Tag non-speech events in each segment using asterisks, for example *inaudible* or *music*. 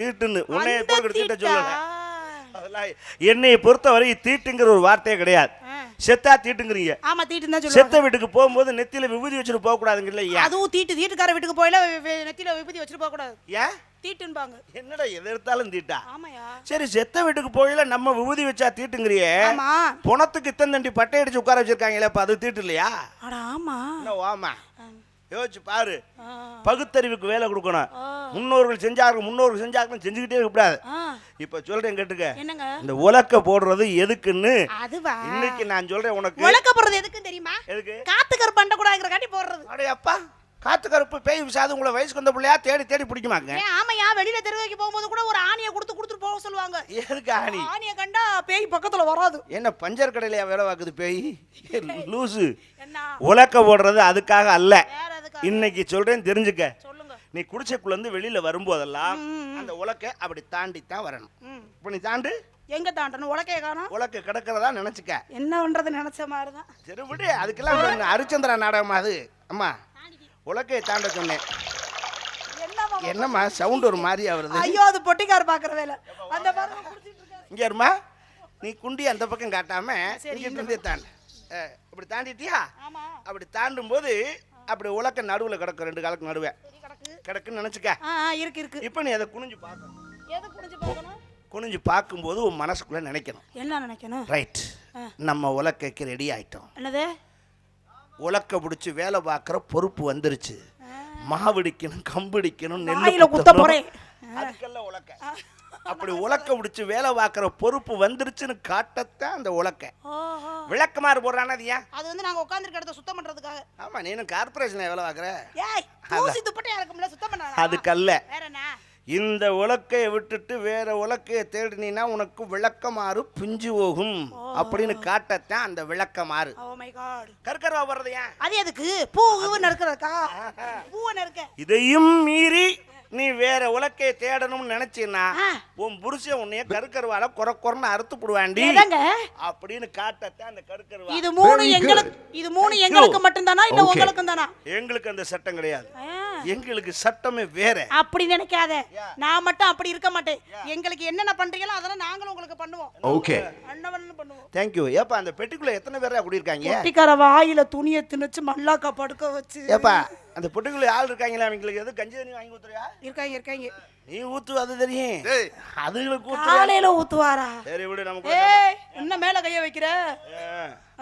தீட்டுன்னு உன்னைய அந்த போட்டு தீட்ட தீட்டா? சொல்லல. என்னைய பொறுத்தவரை தீட்டுங்கிற ஒரு வார்த்தையே கிடையாது. செத்தா தீட்டுங்கிறீங்க. ஆமா தீட்டுன்னு தான் செத்த வீட்டுக்கு போகும்போது நெத்தியில விபூதி வச்சுட்டு போக கூடாதுங்கல்ல ஏன்? அதுவும் தீட்டு தீட்டுக்கார வீட்டுக்கு போயில நெத்தியில விபூதி வச்சுட்டு போக கூடாது ஏன்? தீட்டுன்பாங்க. என்னடா எது எடுத்தாலும் தீட்டா? ஆமாயா. சரி செத்த வீட்டுக்கு போயில நம்ம விபூதி வச்சா தீட்டுங்கிறியே? ஆமா. புணத்துக்கு இத்தந்தண்டி பட்டை அடிச்சு உட்கார வச்சிருக்காங்களே அப்ப அது தீட்டு இல்லையா? அட ஆமா. வாமா யோசிச்சு பாரு. பகுத்தறிவுக்கு வேலை கொடுக்கணும். முன்னோர்கள் செஞ்சார்கள் முன்னோர்கள் செஞ்சார்கள் செஞ்சுக்கிட்டே ஆ. இப்ப சொல்றேன் கேட்டுக்க. என்னங்க? இந்த உலக்க போடுறது எதுக்குன்னு இன்னைக்கு நான் சொல்றேன் உனக்கு. உலக்க போடுறது எதுக்குன்னு தெரியுமா? எதுக்கு? காத்துக்கரு பண்ண கூடாதுங்கிற காட்டி போடுறது. அடே அப்பா காத்து கருப்பு பேய் விசாது உங்களை வயசுக்கு வந்த பிள்ளையா தேடி தேடி பிடிக்குமாங்க? ஆமையா வெளியில தெருவைக்கு போகும்போது கூட ஒரு ஆணியை கொடுத்து கொடுத்துட்டு போக சொல்லுவாங்க. எதுக்கு ஆணி? ஆணியை கண்டா பேய் பக்கத்துல வராது. என்ன பஞ்சர் கடையிலயா வேலை பார்க்குது பேய்? லூசு. உலக்க போடுறது அதுக்காக அல்ல. இன்னைக்கு சொல்றேன் தெரிஞ்சுக்க. நீ குடிசைக்குள்ள இருந்து வெளியில வரும்போதெல்லாம். அந்த உலக்க அப்படி தாண்டி தான் வரணும். இப்போ நீ தாண்டு. எங்க தாண்டணும்? உலக்கைய காணோம்? உலக்க கிடக்கிறதா நினைச்சுக்க. என்ன பண்றது? நினைச்ச மாதிரிதான். சரி விடு அதுக்கெல்லாம் ஹரிச்சந்திரா நாடகமா அது. அம்மா உலக்கையை தாண்ட சொன்னேன். என்னம்மா சவுண்ட் ஒரு மாதிரியா வருது ஐயோ அது பொட்டிக்கார் பாக்குற வேலை. அந்த. இங்க இருமா. நீ குண்டி அந்த பக்கம் காட்டாம இங்க இருந்தே தாண்டு. இப்படி தாண்டிட்டியா? அப்படி தாண்டும் போது அப்படி உலக்க நடுவுல கிடக்கும் ரெண்டு காலுக்கு நடுவே. கிடக்குன்னு நினைச்சுக்க. இருக்கு இருக்கு. இப்போ நீ அதை குனிஞ்சு பார்க்கணும். எது குடிச்சு போகணும் குனிஞ்சு பார்க்கும்போது உன் மனசுக்குள்ள நினைக்கணும். என்ன நினைக்கணும்? ரைட் நம்ம உலக்கைக்கு ரெடி ஆயிட்டோம். என்னது? உலக்க பிடிச்சி வேலை பார்க்குற பொறுப்பு வந்துருச்சு. மாவடிக்கணும் கம்பிடிக்கணும் வாயில குத்த. போறேன். அதுக்கெல்லாம் உலக்க. அப்படி உலக்க பிடிச்சி வேலை பார்க்குற பொறுப்பு வந்துருச்சுன்னு காட்டத்தான் அந்த உலக்க. விளக்கமாறு போடுறானா அது ஏன்? அது வந்து நாங்க உட்காந்துருக்க இடத்த சுத்தம் பண்றதுக்காக. ஆமா நீனும் கார்பரேஷன்ல வேலை பார்க்குற? ஏய் தூசி துப்பட்டையா இருக்கும்ல சுத்தம் பண்ண அதுக்கல்ல வேற என்ன? இந்த உலக்கையை விட்டுட்டு வேற உலக்கையை தேடினீன்னா உனக்கு விளக்கமாறு பிஞ்சு போகும். அப்படின்னு காட்டத்தான் அந்த விளக்கமாறு காட் கற்கரவா வர்றது ஏன்? அது எதுக்கு? பூ நறுக்கிறதுக்கா? பூவை நறுக்க. இதையும் மீறி நீ வேற உலக்கையை தேடணும்னு நினைச்சீன்னா. உன் புருஷன் உன்னைய கருக்கருவால குறை குறைன்னு அறுத்து போடுவாண்டி. அப்படின்னு காட்டத்தான் அந்த கருக்கருவா. இது மூணு எங்களுக்கு இது மூணு எங்களுக்கு மட்டும் தானா இல்ல உங்களுக்கும் தானா எங்களுக்கு அந்த சட்டம் கிடையாது. எங்களுக்கு சட்டமே வேற. அப்படி நினைக்காத. நான் மட்டும் அப்படி இருக்க மாட்டேன். எங்களுக்கு என்னென்ன பண்றீங்களோ அதெல்லாம் நாங்களும் உங்களுக்கு பண்ணுவோம். Okay. அண்ணவன் பண்ணுவோம். தேங்க்யூ ஏப்பா அந்த பெட்டிக்குள்ள எத்தனை பேரா குடியிருக்காங்க குட்டிக்கார வாயில துணியை திணிச்சு மல்லாக்கா படுக்க வச்சு. ஏப்பா அந்த பெட்டிக்குள்ள ஆள் இருக்காங்களா? அவங்களுக்கு எது கஞ்சி தண்ணி வாங்கி ஊத்துறியா? இருக்காங்க இருக்காங்க. நீ ஊத்து அது தெரியும். டேய். அதுங்களுக்கு காலையில ஊத்துவாரா? சரி விடு நமக்கு ஏய் என்ன மேல கைய வைக்கிற?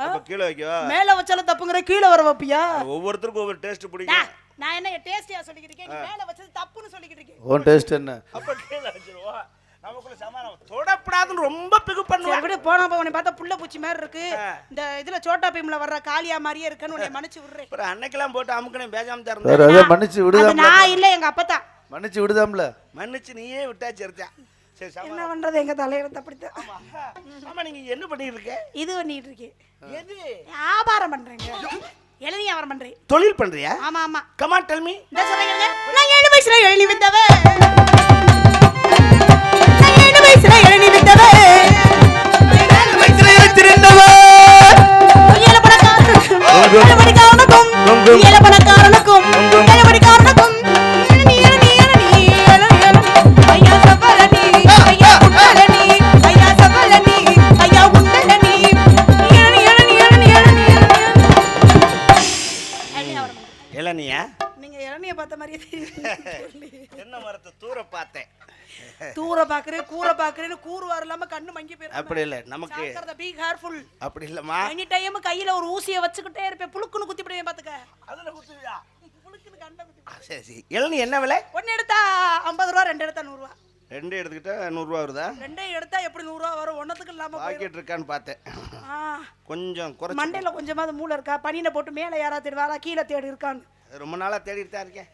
அப்ப கீழே வைக்கவா? மேல வச்சாலும் தப்புங்கிற கீழே வர வைப்பியா? ஒவ்வொருத்தருக்கும் ஒவ்வொரு டேஸ்ட் பிடிக்கும். நான் என்ன டேஸ்டியா சொல்லிக்கிட்டு இருக்கேன்? நீ மேல வச்சது தப்புன்னு சொல்லிக்கிட்டு இருக்கேன். உன் டேஸ்ட் என்ன? அப்ப கீழே வச்சிருவோம் நமக்குள்ள சமானம் தொடப்படாதுன்னு ரொம்ப பிகு சரி பண்ணுவேன் விடு போனா போ உன்னை பார்த்தா புள்ள பூச்சி மாதிரி இருக்கு. இந்த இதுல சோட்டா பீம்ல வர்ற காளியா மாதிரியே இருக்குன்னு உன்னை மன்னிச்சு விடுறேன். அப்புறம் அன்னைக்கெல்லாம் போட்டு அமுக்கனே தான் இருந்தேன். ஏதோ மன்னிச்சு விடுதாம்ல? நான் இல்ல எங்க அப்பத்தா. மன்னிச்சு விடுதாம்ல? மன்னிச்சு நீயே விட்டாச்சு சரி என்ன பண்றது? எங்க தலையில அப்படித்தான். ஆமா நீங்க என்ன பண்ணிட்டு இருக்க? இது பண்ணிட்டு இருக்கேன். எது? வியாபாரம் பண்றேங்க. எழுதி வியாபாரம் பண்றேன் தொழில் பண்றியா? ஆமா ஆமா. கமான் டெல் மீ இந்த சொல்றீங்க நான் ஏழு வயசுல எழுதி வித்தவ நான் ஏழு வயசுல எழுதி வித்தவ ஏழு பணக்காரனுக்கும் ஏழு மணிக்காரனுக்கும் ஏழு பணக்காரனுக்கும் ஏழு மணிக்காரனுக்கும் இளநியா? நீங்க இளநிய பார்த்த மாதிரியே தென்னை மரத்தை தூர பார்த்தேன்? தூர பாக்குறேன் கூற பாக்குறேன்னு கூறுவார் இல்லாம கண்ணு மங்கி போயிரும். அப்படி இல்லை நமக்கு பி கேர்ஃபுல் அப்படி இல்லம்மா. எனி டைம் கையில ஒரு ஊசியை வச்சுக்கிட்டே இருப்பேன். புழுக்குன்னு குத்தி விடுவேன் பாத்துக்க. அதுல குத்துவியா? புழுக்குன்னு கண்ட குத்தி சரி சரி. இளநி என்ன விலை? ஒன்னு எடுத்தா ஐம்பது ரூபா ரெண்டு எடுத்தா நூறு ரூபா. ரெண்டு எடுத்துக்கிட்டா நூறுரூவா வருதா? ரெண்டையும் எடுத்தா எப்படி நூறு ரூபா வரும்? ஒன்னத்துக்கு இல்லாம போயிரும். பாக்கெட் இருக்கான்னு பார்த்தேன். ஆ, கொஞ்சம் குறைச்சி மண்டையில கொஞ்சமாவது மூளை இருக்கா? பனியில போட்டு மேல யாரா தேடுவாரா கீழே தேடி இருக்கான்னு. ரொம்ப நாளா தேடிட்டு தான் இருக்கேன்.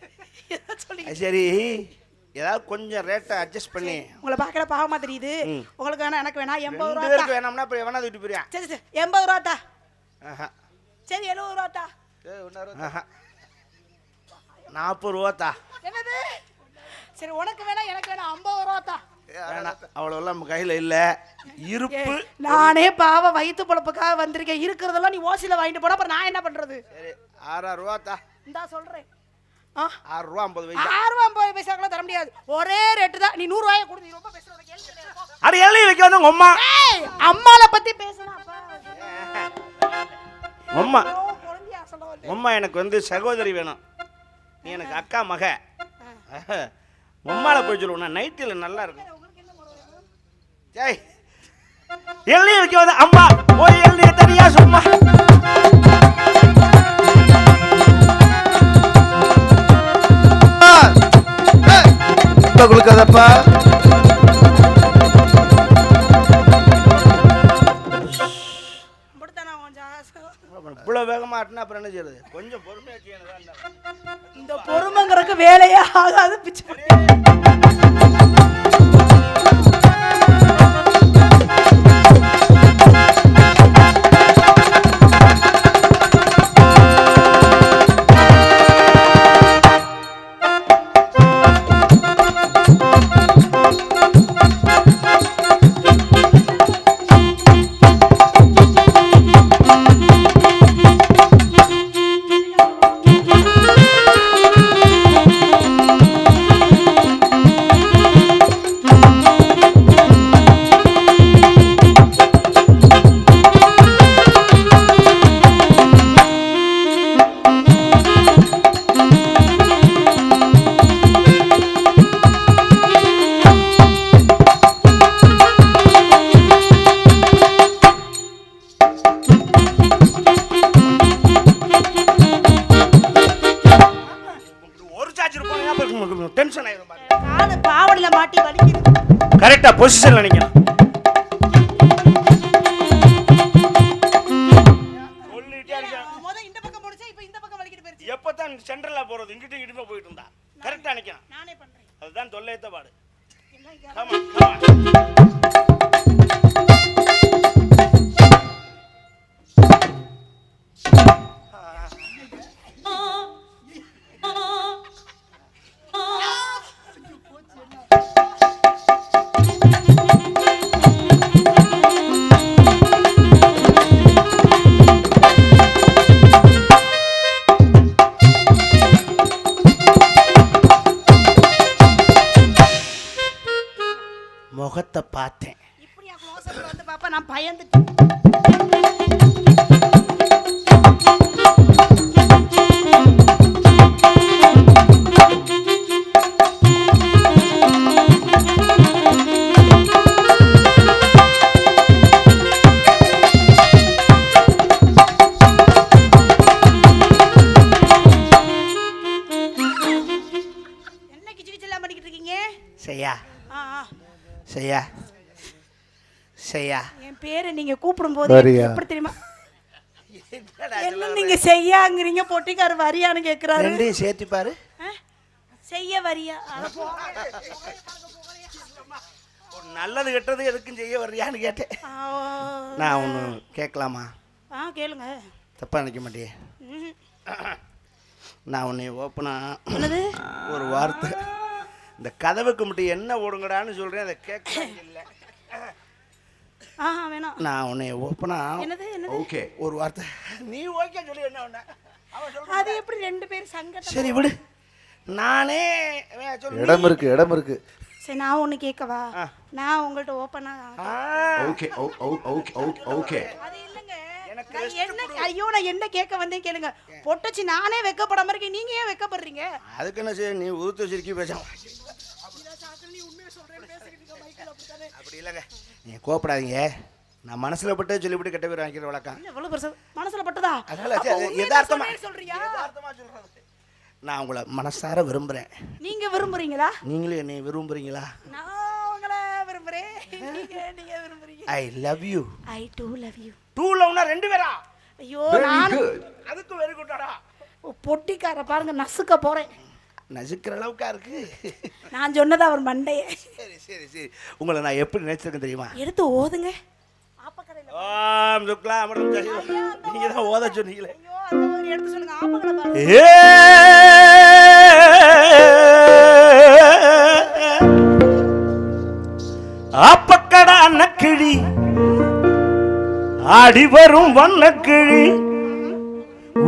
சொல்லி. சரி. ஏதாவது கொஞ்சம் ரேட்டை அட்ஜஸ்ட் பண்ணி. உங்களை பார்க்கற பாவமா தெரியுது. உங்களுக்கு வேணா எனக்கு வேணா எண்பது ரெண்டு ரூபா வேணாம்னா அப்புறம் எவனா தூக்கிட்டு போயிருவான் சரி சரி. எண்பது ரூபாட்டா ஆஹா. சரி எழுபது ரூபாட்டா ஆஹா. நாற்பது ரூபாத்தா சரி உனக்கு வேணா எனக்கு வேணா ஐம்பது ரூபாட்டா வேணாம். அவ்வளோலாம் நம்ம கையில் இல்லை. இருப்பு. நானே பாவம் வயிற்று பொழப்புக்காக வந்திருக்கேன். இருக்கிறதெல்லாம் நீ ஓசில வாங்கிட்டு போனா அப்புறம் நான் என்ன பண்றது? சரி ஆறாயிரம் ரூபாத்தா இந்தா சொல்றேன். ஆ. ஆறு ரூபா ஐம்பது பைசா ஆறு ரூபா ஐம்பது பைசாக்கெல்லாம் தர முடியாது. ஒரே ரேட்டு தான் நீ நூறு ரூபாயை கொடு நீ ரொம்ப பேசுற. அட எல்லையை வைக்க வந்து உங்க அம்மா அம்மால பத்தி பேசணும் அம்மா அம்மா எனக்கு வந்து சகோதரி வேணும். நீ எனக்கு அக்கா மக. உம்மால போய் சொல்லுவோம் நைட்டில் நல்லா இருக்கும்? ஜெய் எல்லையை வைக்க வந்து அம்மா ஒரு எல்லையை தனியா சும்மா. கொடுக்காதப்பா? இவ்வளோ வேகமாக ஆட்டினா அப்புறம் என்ன செய்யறது? கொஞ்சம் பொறுமையாக இந்த பொறுமைங்கிறதுக்கு வேலையே ஆகாது பிச்சை. என் பேரை நீங்க கூப்பிடும் போது வரியா? எப்படி தெரியுமா? என்ன நீங்க செய்யாங்கிறீங்க? பொட்டிக்காரு வரியான்னு கேக்குறாரு. ரெண்டையும் சேர்த்து பாரு. ஆ? செய்ய வரியா? அட போ. ஒரு நல்லது கெட்டது எதுக்கும் செய்ய வர்றியான்னு கேட்டேன். நான் ஒன்று கேட்கலாமா? ஆ கேளுங்க. தப்பா நினைக்க மாட்டியே. நான் உன்னை ஓப்பனா ஒரு வார்த்தை. இந்த கதவுக்கு மட்டும் என்ன ஓடுங்கடான்னு சொல்றேன் அதை கேட்க இல்லை. ஆ வேணாம். நான் உன்னை ஓப்பனா என்னது என்னது? ஓகே ஒரு வார்த்தை. நீ ஓகே சொல்லி என்ன சொல்றான். அது எப்படி ரெண்டு பேரும் சங்கடம்? சரி விடு. நானே. இடம் இருக்கு இடம் இருக்கு. சரி நான் ஒண்ணு கேட்கவா. நான் உங்கள்ட்ட ஓப்பனா ஓகே ஓகே ஓகே ஓகே அது இல்லைங்க. எனக்கு நான் rest என்ன ஐயோ நான் என்ன கேட்க வந்தேன் கேளுங்க. பொட்டச்சி நானே வெக்கப்படாம இருக்கேன். நீங்க ஏன் வெக்கப்படுறீங்க? அதுக்கு என்ன செய்ய நீ உதுத்த சிரிக்கி பேச அப்படி இல்லைங்க. நீ கோப்படாதீங்க நான் மனசுல பட்டே சொல்லிவிட்டு கெட்ட பேர் வாங்கிக்கிற வழக்கம். என்ன இவ்வளவு பெருசா மனசுல பட்டதா? அதனால யதார்த்தமா சொல்றியா? யதார்த்தமா சொல்றது. நான் உங்களை மனசார விரும்புறேன். நீங்க விரும்புறீங்களா? நீங்களும் என்னை விரும்புறீங்களா? நான் உங்களை விரும்புறேன். நீங்க நீங்க விரும்புறீங்க? I love you I too love you too லவ்னா ரெண்டு பேரா? ஐயோ நான் அதுக்கு வெரி குட்டாடா பொட்டிக்கார பாருங்க நசுக்க போறேன். நசுக்கிற அளவுக்கா இருக்கு. நான் சொன்னது அவர் மண்டைய. சரி சரி சரி. உங்களை நான் எப்படி நினைச்சிருக்கேன் தெரியுமா? எடுத்து ஓதுங்க. ஓம் சுக்லா அமிர்தம் ஜெயம். நீங்க தான் ஓத சொன்னீங்களே. எடுத்து சொல்லுங்க. ஆப்பக்கடா அன்னக்கிழி ஆடி வரும் வண்ணக்கிழி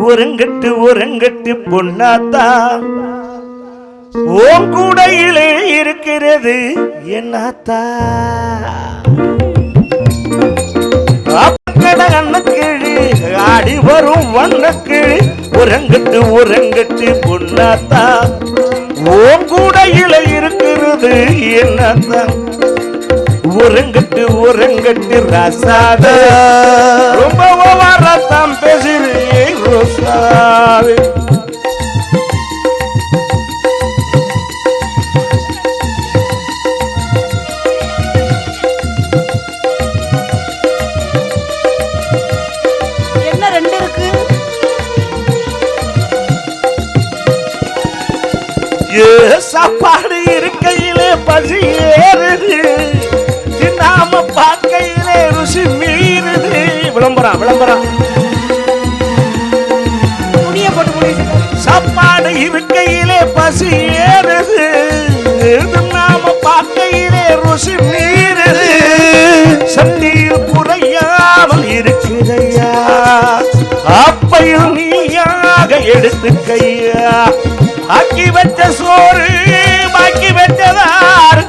ஒருங்கட்டு ஒருங்கட்டு பொன்னாத்தா. ஓம் கூடையிலே இருக்கிறது என்னாத்தா அப்பக்கட ஆடி வரும் வண்ணக்கிழி உறங்கட்டு உறங்கட்டு பொன்னாத்தா. ஓம் கூடையில இருக்கிறது என்னத்தா உறங்கட்டு உறங்கட்டு ரசாத. ரொம்ப ரத்தம் பேசுறீங்க ரோசாவே. சாப்பாடு இருக்கையிலே பசி ஏறுது. தின்னாம பார்க்கையிலே ருசி மீறுது. விளம்பரம் விளம்பரம். சாப்பாடு இருக்கையிலே பசி ஏறுது. தின்னாம பார்க்கையிலே ருசி மீறுது. சட்டியில் குறையாமல் இருக்குதையா அப்பையில் நீயாக எடுத்துக்கையா? ஆக்கி வச்ச சோறு பாக்கி வச்சதார்.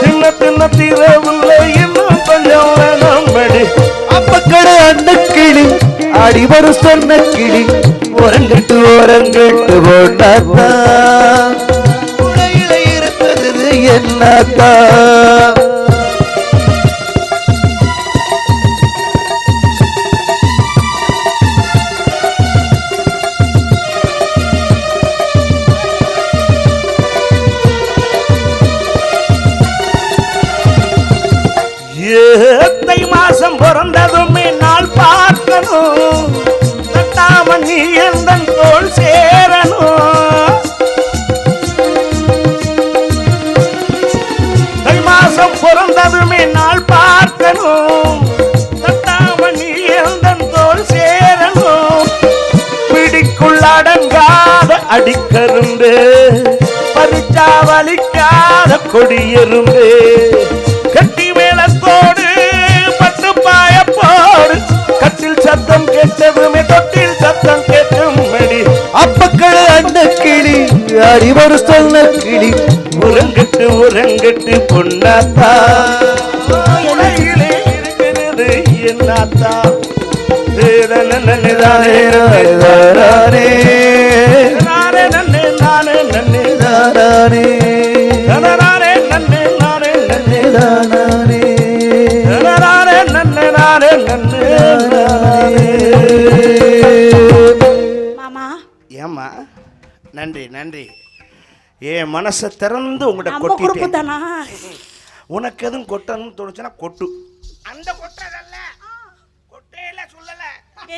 தின்ன தின்ன தீரவில்லை இன்னும் கொஞ்சம் வேணும்படி அப்பக்கட அந்த கிளி அடி ஒரு சொன்ன கிளி உறங்கட்டு உறங்கட்டு போட்டாத்தா. உடையில இருப்பது என்னத்தா? பார்க்கணும் தட்டாம நீ எந்த தோல் சேரணும். தை மாசம் பிறந்ததுமே நாள் பார்க்கணும் தட்டாம நீ எந்த தோல் சேரணும் பிடிக்குள்ளடங்காத அடிக்கருந்து அடிக்கரும்பு பறிச்சா வலிக்காத கொடியெரும்பு. கட்டி மேளத்தோடு பட்டு பாய போடு கட்டில் சத்தம் கேட்டதுமே தொட்டில் சத்தம் கேட்கும் மடி அப்பக்கட அந்த கிளி அடி ஒரு சொன்ன கிளி. உறங்கட்டு உறங்கட்டு பொன்னாத்தா. இருக்கிறது என்னாத்தா. நன்னே நானே நன்னே நானே ஏம்மா? நன்றி நன்றி. என் மனசை திறந்து உங்கள்கிட்ட கொட்டிட்டேன். தானா உனக்கு எதுவும் கொட்டணும்னு தோணுச்சுன்னா கொட்டு. அந்த கொட்டுறதல்ல. கொட்டையில சொல்லல.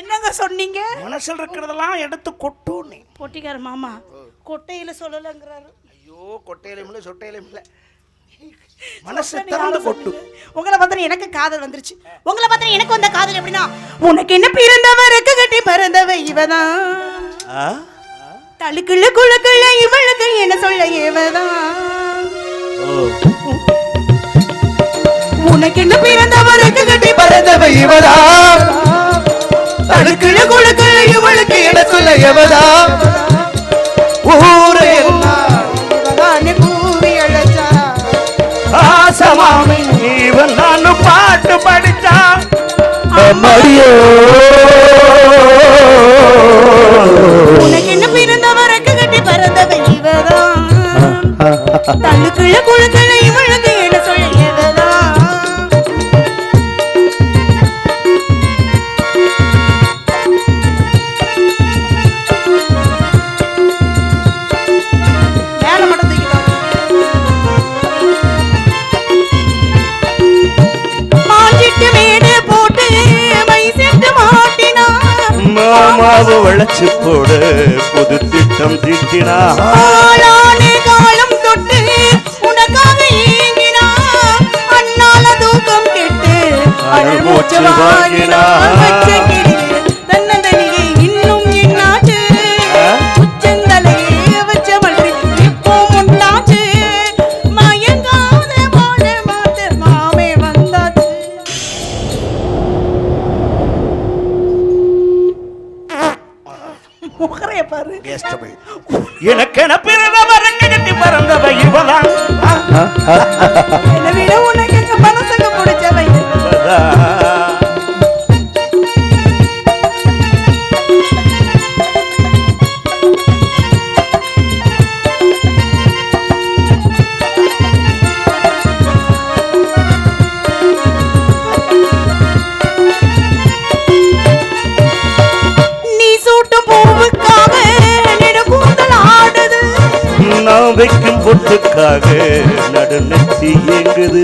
என்னங்க சொன்னீங்க? மனசில் இருக்கிறதெல்லாம் எடுத்து கொட்டு நீ பொட்டிக்கார மாமா கொட்டையில சொல்லலங்கிறாரு. ஐயோ கொட்டையிலும் இல்லை சொட்டையிலும் இல்லை. *laughs* மனசு திறந்து கொட்டு உங்களை பார்த்தா எனக்கு காதல் வந்துருச்சு. உங்களை பார்த்தா எனக்கு வந்த காதல் எப்படின்னா உனக்கு என்ன பிறந்தவ ரெக்க கட்டி பிறந்தவ இவதான் ஆ? தழுக்குள்ள குழுக்குள்ள இவளுக்கு என்ன சொல்ல இவதான் உனக்கு என்ன பிறந்தவ ரெக்க கட்டி பறந்தவ இவதா? தடுக்குள்ள குழுக்குள்ள இவளுக்கு என்ன சொல்ல எவதா ஊரே இவதானே ஆசமாமி இவன் நானும் பாட்டு படிச்சா. மடியோ உனக்கு என்ன பிறந்தவ ரெக்க கட்டி பிறந்தவ இவதான். தழுக்குள்ள குழுக்குள்ள இவளுக்கு என்ன சொல்ல மாமாவை விளைச்சு போடு. புது திட்டம் திட்டினா. காலம் தொட்டு உனக்காக ஏங்கினா. அண்ணால தூக்கம் கெட்டு. அனல் மூச்சு வாங்கினா. முகரைய பாரு. எனக்கென பிறந்தவ ரெக்க கட்டி பறந்தவ இவதான். உனக்கு மனசுக்கு முடிச்சவன் நடுநெத்தி எங்குது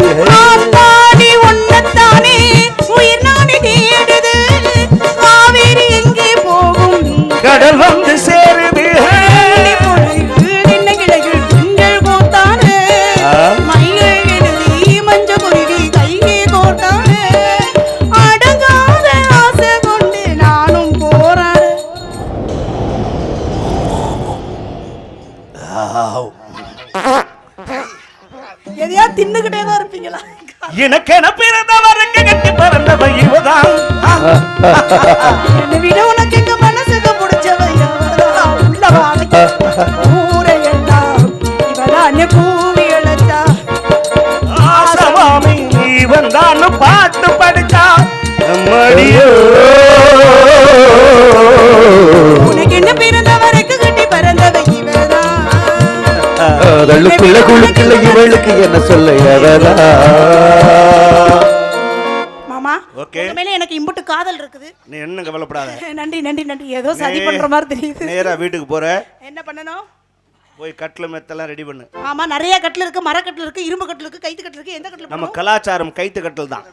அதழுக்குள்ள குழுக்குள்ள இவளுக்கு என்ன சொல்ல எவரா மாமா. உங்க மேல எனக்கு இம்புட்டு காதல் இருக்குது. நீ என்ன கவலைப்படாத. நன்றி நன்றி நன்றி. ஏதோ சதி பண்ற மாதிரி தெரியுது. நேரா வீட்டுக்கு போற. என்ன பண்ணணும்? போய் கட்டில் மெத்தெல்லாம் ரெடி பண்ணு. ஆமா நிறைய கட்டில் இருக்கு மரக்கட்டில் இருக்கு இரும்பு கட்டில் இருக்கு கைத்து கட்டில் இருக்கு எந்த கட்டில் நம்ம கலாச்சாரம் கைத்து கட்டில் தான்.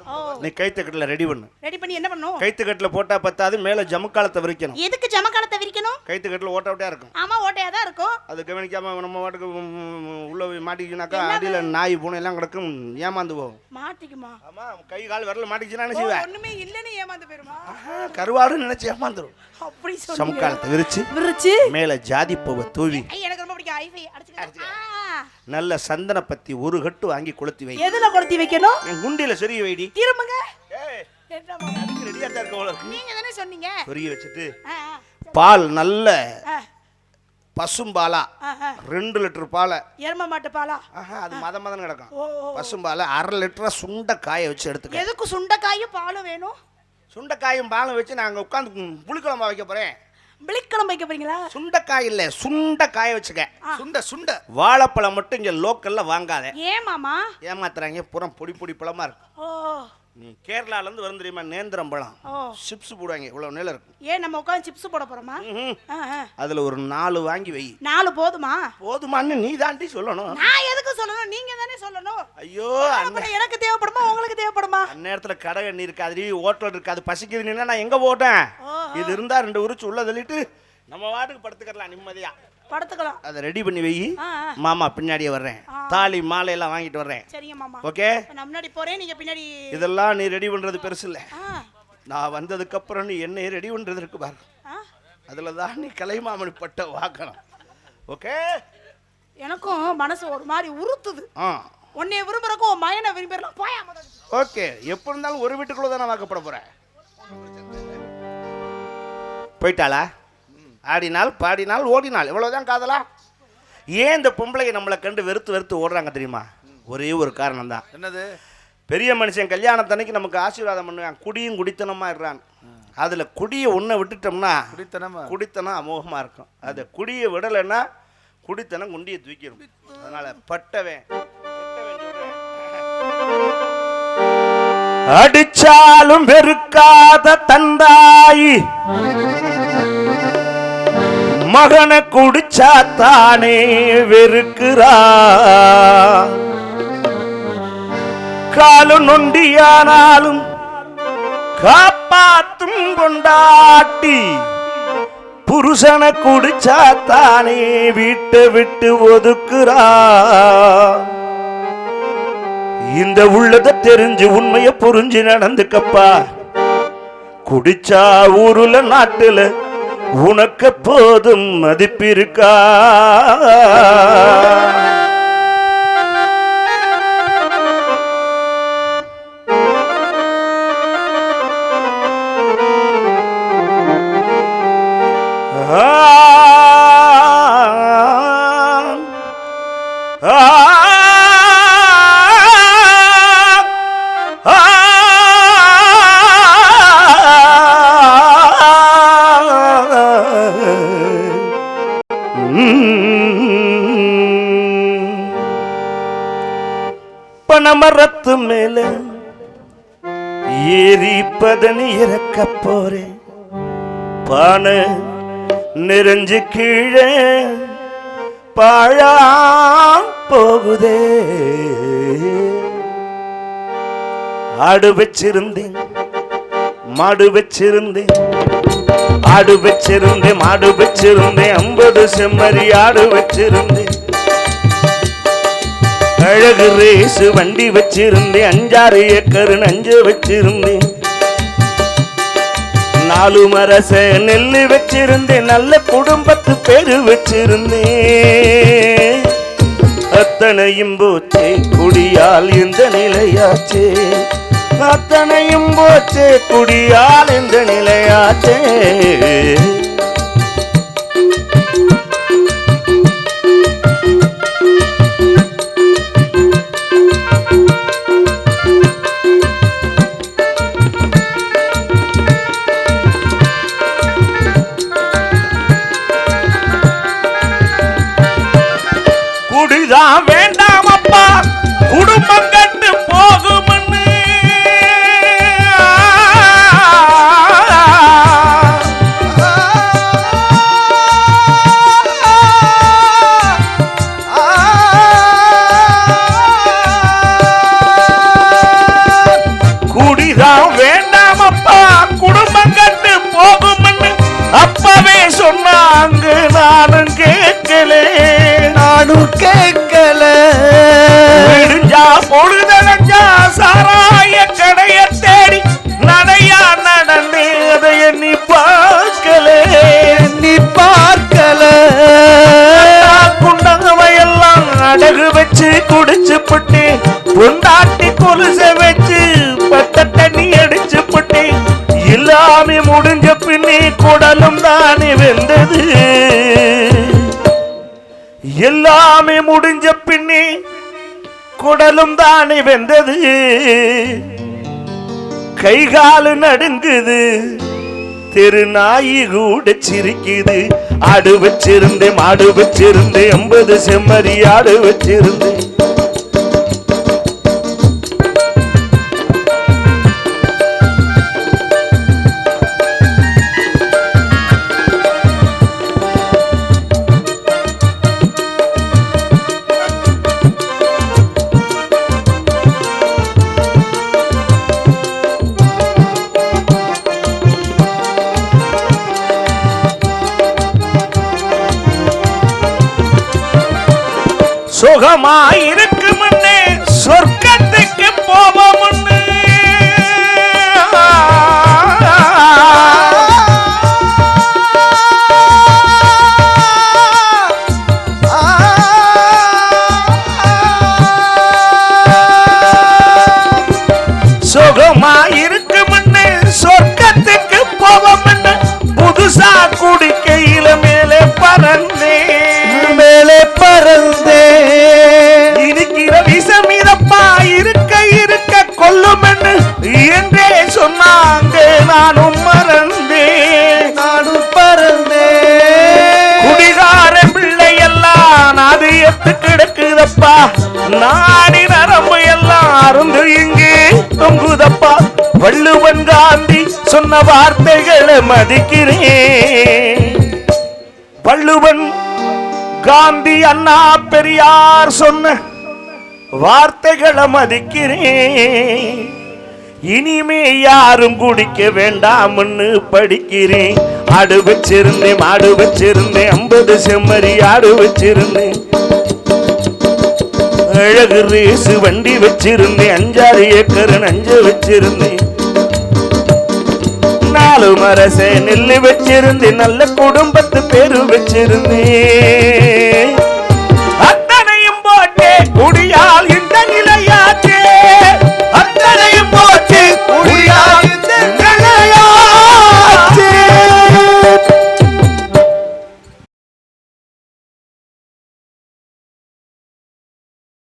நீ கைத்து கட்டில் ரெடி பண்ணு. ரெடி பண்ணி என்ன பண்ணணும்? கைத்து கட்டில் போட்டா பத்தாது மேல ஜமுக்காலத்தை விரிக்கணும். எதுக்கு ஜமக்காலத்தை விரிக்கணும்? கைத்து கட்டில் ஓட்ட ஓட்டையா இருக்கும். ஆமா ஓட்டையா தான் இருக்கும். அது கவனிக்காம நம்ம வாட்டுக்கு உள்ள போய் மாட்டிக்கினாக்கா அடியில நாய் பூனை எல்லாம் கிடக்கும் ஏமாந்து போகும். மாட்டிக்குமா? ஆமா கை கால் விரல் ஓ, செய்வேன் ஒண்ணுமே இல்லைன்னு ஏமாந்து போயிருமா? கருவாடுன்னு நினைச்சு ஏமாந்துரும். அப்படி சொன்னீங்க சமுக்காலத்தை விரிச்சு விரிச்சு? மேல ஜாதி பூவை தூவி எனக்கு அடிச்சுக்க. நல்ல சந்தன பத்தி ஒரு கட்டு வாங்கி கொளுத்தி வை. எதுல கொளுத்தி வைக்கணும்? என் குண்டில சொருகி வைடி. திரும்புங்க. ரெடியா தான் இருக்க போல இருக்கு. நீங்க தானே சொன்னீங்க. சொருகி வச்சுட்டு பால் நல்ல பசும்பாலா. ஆ, ஆ. ரெண்டு லிட்டர் பாலை. எரும மாட்டு பாலா? ஆஹா அது மத மதம் கிடக்கும். ஓ ஓ. பசும்பாலை அரை லிட்டரா சுண்ட காய வச்சு எடுத்துக்க. எதுக்கு சுண்டைக்காயும் பாலும் வேணும்? சுண்டைக்காயும் பாலும் வச்சு நான் உட்காந்து புளிக்குழம்பா வைக்க போறேன். விழிக்கிழமை வைக்க போறீங்களா? சுண்டைக்காய் இல்ல சுண்ட காய வச்சுக்க. சுண்ட சுண்ட. வாழைப்பழம் மட்டும் இங்க லோக்கல்ல வாங்காத. ஏன் மாமா? ஏமாத்துறாங்க புறம் பொடி பொடி பழமா இருக்கும் ஓ. நீ கேரளால இருந்து வரும் தெரியுமா? நேந்திரம் பழம். சிப்ஸ் போடுவாங்க இவ்வளவு நீளம் இருக்கும் ஏன் நம்ம உட்காந்து சிப்ஸ் போட போறோமா. அதுல ஒரு நாலு வாங்கி வை. நாலு போதுமா? போதுமான்னு நீ தாண்டி சொல்லணும். நான் எதுக்கு சொல்லணும்? நீங்க தானே சொல்லணும். ஐயோ எனக்கு தேவைப்படுமா? உங்களுக்கு தேவைப்படுமா? அந்நேரத்துல கடை எண்ணி இருக்காது. ஹோட்டல் இருக்காது. பசிக்குதுன்னா நான் எங்க போட்டேன். இது இருந்தா ரெண்டு உரிச்சு உள்ள தள்ளிட்டு நம்ம வாட்டுக்கு படுத்துக்கலாம் நிம்மதியா. படுத்துக்கலாம். அதை ரெடி பண்ணி வை. மாமா பின்னாடியே வர்றேன். தாலி மாலை எல்லாம் வாங்கிட்டு வர்றேன். சரிங்க மாமா. ஓகே? நான் முன்னாடி போறேன் நீங்க பின்னாடி இதெல்லாம் நீ ரெடி பண்றது பெருசு இல்ல நான் வந்ததுக்கு அப்புறம் நீ என்னைய ரெடி பண்றது இருக்கு பாரு. அதுல தான் நீ கலைமாமணி பட்ட வாக்கணும் ஓகே? எனக்கும் மனசு ஒரு மாதிரி உறுத்துது. ஆ. உன்னைய விரும்புறக்கும் உன் மயனை விரும்பிடலாம். போயா. ஓகே. எப்போ இருந்தாலும் ஒரு வீட்டுக்குள்ள தானே வாக்கப்பட போறேன் போயிட்டாளா? ஆடினால் பாடினால் ஓடினால். இவ்வளவுதான் காதலா? ஏன் இந்த பொம்பளைங்க நம்மளை கண்டு வெறுத்து வெறுத்து ஓடுறாங்க தெரியுமா? ஒரே ஒரு காரணம் தான் என்னது? பெரிய மனுஷன் கல்யாணத்தன்னைக்கு நமக்கு ஆசீர்வாதம் பண்ணுவான். குடியும் குடித்தனமா இருறான் அதுல குடியை ஒன்றை விட்டுட்டோம்னா குடித்தனமா? குடித்தனம் அமோகமா இருக்கும். அதை குடியை விடலைன்னா குடித்தனம் குண்டியை தூக்கிடும். அதனால பட்டவன். அடிச்சாலும் வெறுக்காத தந்தாயி. மகனை குடிச்சா தானே வெறுக்கிறா. காலு நொண்டியானாலும் காப்பாத்தும் கொண்டாட்டி புருஷனை குடிச்சா தானே வீட்டை விட்டு ஒதுக்குறா. இந்த உள்ளதை தெரிஞ்சு உண்மையை புரிஞ்சு நடந்துக்கப்பா. குடிச்சா ஊருல நாட்டுல உனக்கு போதும் மதிப்பிருக்கா. முகம் மேல ஏறி பதனி இறக்க போறேன் பானை நெறிஞ்சு கீழே பாழா போகுதே. ஆடு வச்சிருந்தேன் மாடு வச்சிருந்தேன் ஆடு வச்சிருந்தேன் மாடு வச்சிருந்தேன் ஐம்பது செம்மறி ஆடு வச்சிருந்தேன். அழகு ரேசு வண்டி வச்சிருந்தேன் அஞ்சாறு ஏக்கர் நஞ்சு வச்சிருந்தேன். நாலு மரச நெல்லு வச்சிருந்தேன் நல்ல குடும்பத்து பேரு வச்சிருந்தேன். அத்தனையும் போச்சே குடியால் இந்த நிலையாச்சே? அத்தனையும் போச்சே குடியால் இந்த நிலையாச்சே? குடலும் தானே வெந்தது எல்லாமே முடிஞ்ச பின்னே குடலும் தானே வெந்தது கைகாலு நடுங்குது திருநாயி கூட சிரிக்குது. ஆடு வச்சிருந்தேன் மாடு வச்சிருந்தேன் எண்பது செம்மறி ஆடு வச்சிருந்தேன் சுகமாயிருக்கு தொங்குதப்பா வள்ளுவன் காந்தி சொன்ன வார்த்தைகளை மதிக்கிறேன். வள்ளுவன் காந்தி அண்ணா பெரியார் சொன்ன வார்த்தைகளை மதிக்கிறேன். இனிமே யாரும் குடிக்க வேண்டாம்னு படிக்கிறேன். ஆடு வச்சிருந்தேன் மாடு வச்சிருந்தேன் ஐம்பது செம்மறி ஆடு வச்சிருந்தேன். அழகு ரேசு வண்டி வச்சிருந்தேன். அஞ்சாறு ஏக்கர் நஞ்சு வச்சிருந்தேன். நாலு மரச நெல்லு வச்சிருந்தேன். நல்ல குடும்பத்து பேரு வச்சிருந்தேன்.